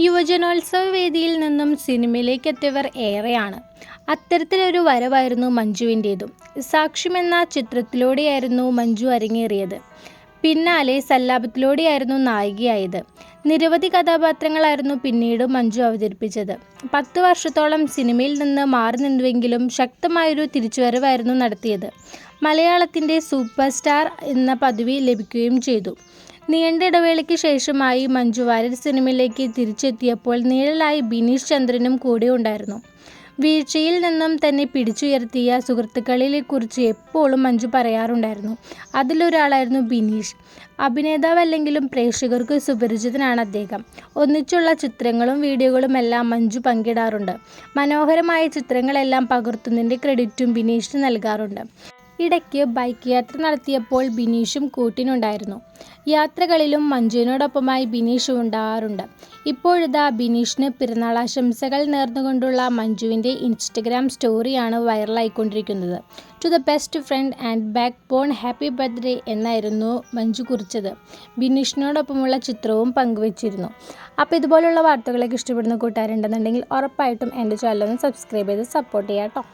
യുവജനോത്സവ വേദിയിൽ നിന്നും സിനിമയിലേക്ക് എത്തിയവർ ഏറെയാണ്. അത്തരത്തിലൊരു വരവായിരുന്നു മഞ്ജുവിന്റേതും. സാക്ഷ്യം എന്ന ചിത്രത്തിലൂടെയായിരുന്നു മഞ്ജു അരങ്ങേറിയത്. പിന്നാലെ സല്ലാപത്തിലൂടെയായിരുന്നു നായികയായത്. നിരവധി കഥാപാത്രങ്ങളായിരുന്നു പിന്നീട് മഞ്ജു അവതരിപ്പിച്ചത്. പത്ത് വർഷത്തോളം സിനിമയിൽ നിന്ന് മാറി നിന്നുവെങ്കിലും ശക്തമായൊരു തിരിച്ചുവരവായിരുന്നു നടത്തിയത്. മലയാളത്തിന്റെ സൂപ്പർ സ്റ്റാർ എന്ന പദവി ലഭിക്കുകയും ചെയ്തു. നീണ്ട ഇടവേളയ്ക്ക് ശേഷമായി മഞ്ജു വാര്യർ സിനിമയിലേക്ക് തിരിച്ചെത്തിയപ്പോൾ നിഴലായി ബിനീഷ് ചന്ദ്രനും കൂടെ ഉണ്ടായിരുന്നു. വീഴ്ചയിൽ നിന്നും തന്നെ പിടിച്ചുയർത്തിയ സുഹൃത്തുക്കളിലെക്കുറിച്ച് എപ്പോഴും മഞ്ജു പറയാറുണ്ടായിരുന്നു. അതിലൊരാളായിരുന്നു ബിനീഷ്. അഭിനേതാവല്ലെങ്കിലും പ്രേക്ഷകർക്ക് സുപരിചിതനാണ് അദ്ദേഹം. ഒന്നിച്ചുള്ള ചിത്രങ്ങളും വീഡിയോകളും എല്ലാം മഞ്ജു പങ്കിടാറുണ്ട്. മനോഹരമായ ചിത്രങ്ങളെല്ലാം പകർത്തുന്നതിന്റെ ക്രെഡിറ്റും ബിനീഷിന് നൽകാറുണ്ട്. ഇടയ്ക്ക് ബൈക്ക് യാത്ര നടത്തിയപ്പോൾ ബിനീഷും കൂട്ടിനുണ്ടായിരുന്നു. യാത്രകളിലും മഞ്ജുവിനോടൊപ്പമായി ബിനീഷ് ഉണ്ടാകാറുണ്ട് ഇപ്പോഴിതാ ബിനീഷിന് പിറന്നാളാശംസകൾ നേർന്നുകൊണ്ടുള്ള മഞ്ജുവിന്റെ ഇൻസ്റ്റഗ്രാം സ്റ്റോറിയാണ് വൈറലായിക്കൊണ്ടിരിക്കുന്നത്. To the best friend and backbone happy birthday എന്നായിരുന്നു മഞ്ജു കുറിച്ചത്. ബിനീഷിനോടൊപ്പമുള്ള ചിത്രവും പങ്കുവച്ചിരുന്നു. അപ്പോൾ ഇതുപോലുള്ള വാർത്തകളൊക്കെ ഇഷ്ടപ്പെടുന്ന കൂട്ടുകാരുണ്ടെന്നുണ്ടെങ്കിൽ ഉറപ്പായിട്ടും എന്റെ ചാനലൊന്ന് സബ്സ്ക്രൈബ് ചെയ്ത് സപ്പോർട്ട് ചെയ്യാം കേട്ടോ